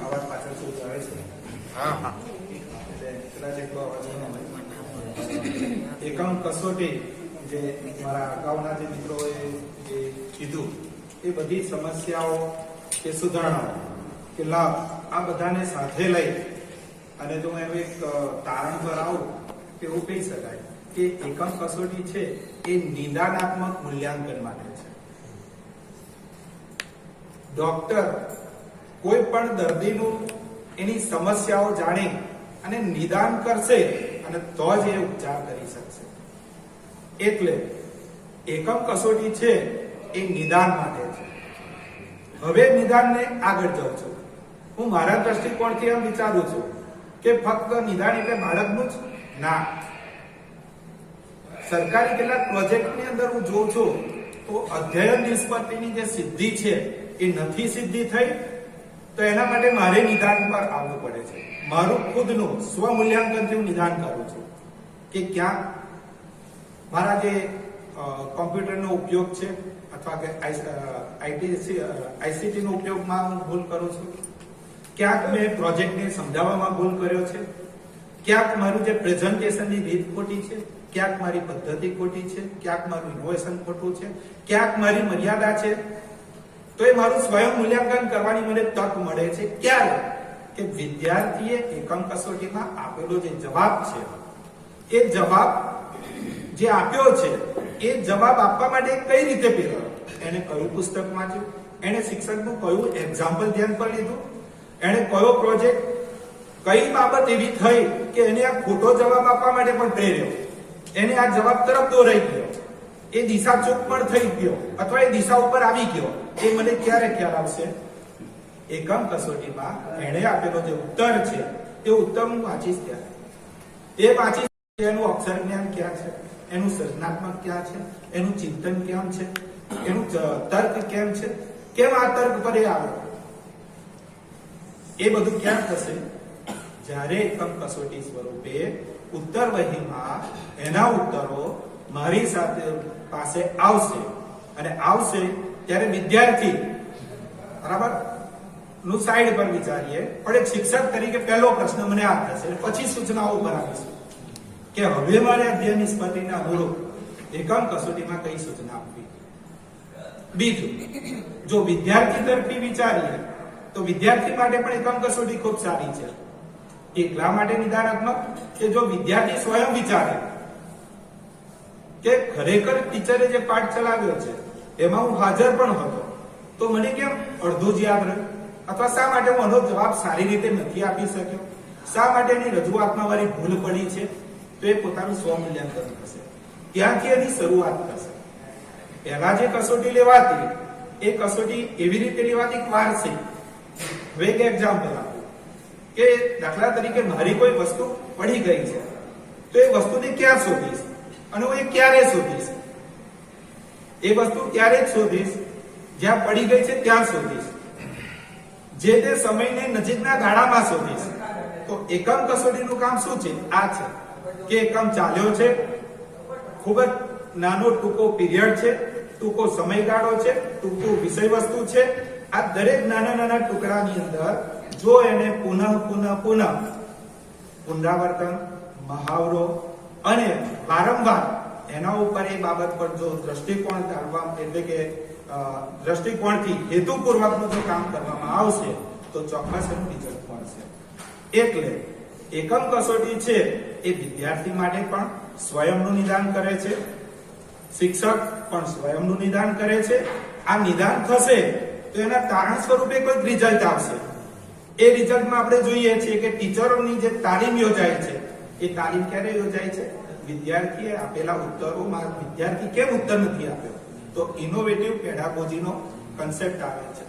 અવાજ પાછળ શું આવે છે હા હા કદાચ એટલો અવાજ ન એકમ કસોટી જે મારા અગાઉના જે મિત્રોએ જે કીધું એ બધી સમસ્યાઓ કે સુધારણાઓ કે લાભ આ બધાને સાથે લઈ અને જો હું એમ એક તારણ પર આવું કે એવું કહી શકાય કે એકમ કસોટી છે એ નિદાનાત્મક મૂલ્યાંકન માટે છે ડોક્ટર કોઈ પણ દર્દીનું એની સમસ્યાઓ જાણી અને નિદાન કરશે અને તો જ એ ઉપચાર કરી શકશે. એટલે એકમ કસોટી છે એ નિદાન માટે છે. હવે નિદાનને આગળ જાઉં છું. હું મારા દ્રષ્ટિકોણથી એમ વિચારું છું કે ફક્ત નિદાન એટલે બાળકનું જ? ના. સરકારી કેટલાક પ્રોજેક્ટની અંદર હું જોઉં છું તો અધ્યયન નિષ્પત્તિની જે સિદ્ધિ છે એ નથી સિદ્ધિ થઈ તો એના માટે મારે નિદાન પર આવવું પડે છે. મારું ખુદનું સ્વ મૂલ્યાંકનથી હું નિદાન કરું છું. કે ક્યાં? મારા જે કોમ્પ્યુટરનો ઉપયોગ છે, અથવા કે આઈટી આઈસીટીનો ઉપયોગમાં હું ભૂલ કરું છું. ક્યાંક મેં પ્રોજેક્ટને સમજાવવામાં ભૂલ કર્યો છે. ક્યાંક મારું જે પ્રેઝન્ટેશનની રીત ખોટી છે. ક્યાંક મારી પદ્ધતિ ખોટી છે. ક્યાંક મારું ઇનોવેશન ખોટું છે. ક્યાંક મારી મર્યાદા છે. તો એ મારું સ્વયં મૂલ્યાંકન કરવાની મને તક મળે છે. ક્યારે? કે વિદ્યાર્થીએ એકમ કસોટીમાં આપેલો જે જવાબ છે, એ જવાબ જે આપ્યો છે, એ જવાબ આપવા માટે કઈ રીતે પેલો એને કયું પુસ્તક વાંચ્યું? એને શિક્ષકનું કયું એક્ઝામ્પલ ધ્યાન પર લીધું? એને કયો પ્રોજેક્ટ કઈ બાબત એવી થઈ કે એને આ ખોટો જવાબ આપવા માટે પણ પ્રેર્યો એને આ જવાબ તરફ દોરાઈ ગયો. એ દિશા ચૂક પણ થઈ ગયો અથવા એ દિશા ઉપર આવી ગયો. એ મને ક્યારે ખ્યાલ આવશે? એકમ કસોટીમાં એણે આપેલો જે ઉત્તર છે, એ ઉત્તર હું વાંચીશ ત્યારે. એ વાંચીશ એનું અક્ષર જ્ઞાન ક્યાં છે? એનું સર્જનાત્મક ક્યાં છે? એનું ચિંતન કેમ છે? એનું તર્ક કેમ છે? કેમ આ તર્ક પર એ આવે એ બધું ક્યાં થશે? જ્યારે એકમ કસોટી સ્વરૂપે ઉત્તર વહીમાં એના ઉત્તરો મારી સાથે પાસે આવશે. અને આવશે ત્યારે વિદ્યાર્થી, બરાબર? નું સાઈડ પર વિચારીએ. પણ એક શિક્ષક તરીકે પહેલો પ્રશ્ન મને આ થશે. પછી સૂચનાઓ ઉપર આવીશું. કે હવે મારે અધ્યયન નિષ્પત્તિના અનુરૂપ એકમ કસોટીમાં કઈ સૂચના આપવી? બીજું, જો વિદ્યાર્થી તરફથી વિચારીએ, તો વિદ્યાર્થી માટે પણ એકમ કસોટી ખૂબ સારી છે. એટલા માટે નિદાનાત્મક કે જો વિદ્યાર્થી સ્વયં વિચારે? કે ખરેખર ટીચરે જે પાઠ ચલાવ્યો છે, એમાં હું હાજર પણ હતો. તો મને કેમ અડધું જ યાદ રહ્યું? અથવા શા માટે હું આનો જવાબ સારી રીતે નથી આપી શક્યો? શા માટે એની રજૂઆતમાં મારી ભૂલ પડી છે? તો એ પોતાનું સ્વમૂલ્યાંકન થશે. ત્યાંથી એની શરૂઆત થશે? પહેલા જે કસોટી લેવાતી, એ કસોટી એવી રીતે લેવાતી છે? હવે એક એક્ઝામ્પલ આપું. કે દાખલા તરીકે મારી કોઈ વસ્તુ પડી ગઈ છે. તો એ વસ્તુને ક્યાં શોધીશ? અને હું એ ક્યારે શોધીશ? એ વસ્તુ ત્યારે શોધીશ? જ્યાં પડી ગઈ છે ત્યાં શોધીશ. જે તે સમયને નજીકના ગાળામાં શોધીશ. તો એકમ કસોટીનું કામ શું છે? આ છે. કે એકમ ચાલ્યો છે. ખૂબ જ નાનો ટૂંકો પીરિયડ છે. ટૂંકો સમયગાળો છે. ટૂંકું વિષય વસ્તુ છે. આ દરેક નાના નાના ટુકડાની અંદર જો એને પુનઃ પુનઃ પુનઃ પુનરાવર્તન, મહાવરો અને વારંવાર એના ઉપર એ બાબત પર જો દ્રષ્ટિકોણ ધારવા એટલે કે દ્રષ્ટિકોણથી હેતુપૂર્વકનું જો કામ કરવામાં આવશે, તો ચોક્કસ એનું રિઝલ્ટ મળશે એટલે એકમ કસોટી છે એ વિદ્યાર્થી માટે પણ સ્વયંનું નિદાન કરે છે, શિક્ષક પણ સ્વયંનું નિદાન કરે છે. આ નિદાન થશે તો એના તારણ સ્વરૂપે કોઈક રિઝલ્ટ આવશે. એ રિઝલ્ટમાં આપણે જોઈએ છીએ કે ટીચરોની જે તાલીમ યોજાય છે એ તાલીમ ક્યારે યોજાય છે? વિદ્યાર્થીએ આપેલા ઉત્તરોમાં વિદ્યાર્થી કેમ ઉત્તર નથી આપ્યો? તો ઇનોવેટિવ પેડાગોજીનો કન્સેપ્ટ આવે છે.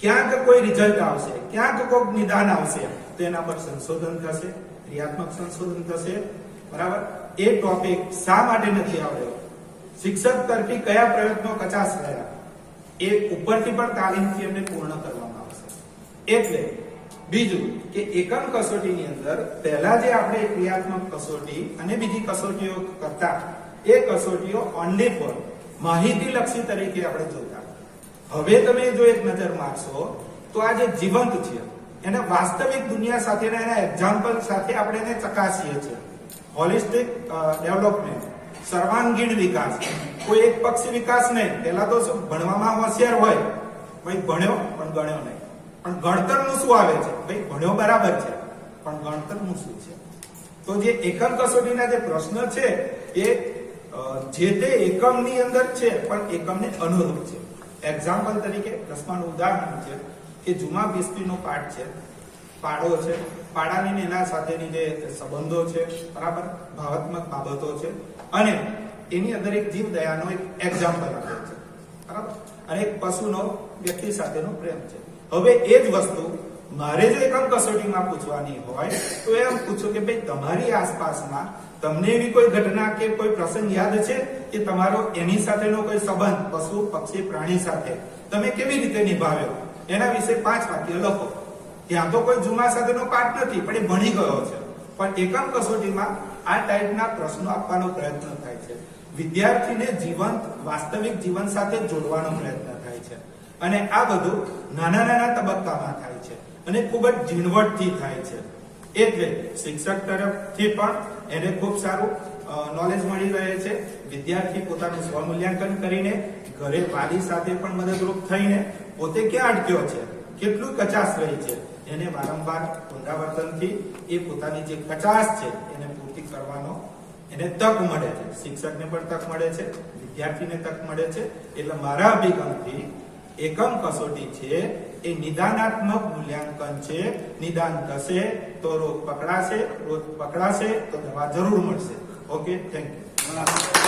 ક્યાંક કોઈ રિઝલ્ટ આવશે, ક્યાંક કોઈક નિદાન આવશે, તો એના પર સંશોધન થશે, ક્રિયાત્મક સંશોધન થશે. બરાબર? એ ટોપિક શા માટે નથી આવ્યો? શિક્ષક તરફી કયા પ્રયત્નો કચાશ રહ્યા એ ઉપરથી પણ તાલીમથી એમને પૂર્ણ કરવામાં આવશે. એટલે બીજું કે એકમ કસોટીની અંદર પહેલા જે આપણે ક્રિયાત્મક કસોટી અને બીજી કસોટીઓ કરતા, એ કસોટીઓ ઓનલી ફોર માહિતી લક્ષી તરીકે આપણે જોતા. હવે તમે જો એક નજર મારશો, તો આ જે જીવંત છે, એને વાસ્તવિક દુનિયા સાથેના એના એક્ઝામ્પલ સાથે આપણે એને ચકાસીએ છીએ. હોલિસ્ટિક ડેવલપમેન્ટ સર્વાંગીણ વિકાસ. કોઈ એક પક્ષી વિકાસ નહીં. પહેલા તો શું, ભણવામાં હોશિયાર હોય. ભાઈ ભણ્યો, પણ ગણ્યો નહીં. પણ ગણતરનું શું આવે છે? ભાઈ, ભણ્યો બરાબર છે, પણ ગણતરનું શું છે? તો જે એકમ કસોટીના જે પ્રશ્ન છે, એ જે તે એકમની અંદર છે, પણ એકમને અનુરૂપ છે. એક્ઝામ્પલ તરીકે દસમાનું ઉદાહરણ છે, કે જુમા બિસ્તીનો પાઠ છે. પાડો છે. પાડાની ને એના સાથેની જે સંબંધો છે, બરાબર? ભાવાત્મક બાબતો છે. અને એની અંદર એક જીવદયાનો એક એક્ઝામ્પલ આપ્યો છે. બરાબર? અને એક પશુનો વ્યક્તિ સાથેનો પ્રેમ છે. હવે એ જ વસ્તુ, મારે જો એકમ કસોટીમાં પૂછવાની હોય, તો એમ પૂછો કે ભાઈ, તમારી આસપાસમાં તમને એવી કોઈ ઘટના કે કોઈ પ્રસંગ યાદ છે કે તમારો એની સાથેનો કોઈ સંબંધ, પશુ, પક્ષી, પ્રાણી સાથે? તમે કેવી રીતે નિભાવ્યો? એના વિશે પાંચ વાક્ય લખો. ત્યાં તો કોઈ જુમા સાથેનો પાઠ નથી, પણ એ ભણી ગયો છે. પણ એકમ કસોટીમાં આ ટાઈપના પ્રશ્નો આપવાનો પ્રયત્ન થાય છે. વિદ્યાર્થીને જીવંત, વાસ્તવિક જીવન સાથે જોડવાનો પ્રયત્ન થાય છે. અને આ બધું નાના નાના તબક્કામાં થાય છે અને ખૂબ જ ઝીણવટથી થાય છે. એટલે શિક્ષક તરફથી પણ એને ખૂબ સારું નોલેજ મળી રહે છે. વિદ્યાર્થી પોતાનું સ્વમૂલ્યાંકન કરીને ઘરે વાલી સાથે પણ મદદરૂપ થઈને પોતે ક્યાં અટક્યો છે? કેટલું કચાશ રહી છે? એને વારંવાર પુનરાવર્તનથી એ પોતાની જે કચાશ છે એને પૂર્તિ કરવાનો એને તક મળે છે. શિક્ષકને પણ તક મળે છે, વિદ્યાર્થીને તક મળે છે. એટલે મારા અભિગમથી એકમ કસોટી છે, એ નિદાનાત્મક મૂલ્યાંકન છે. નિદાન થશે તો રોગ પકડાશે રોગ પકડાશે તો દવા જરૂર મળશે. Okay thank you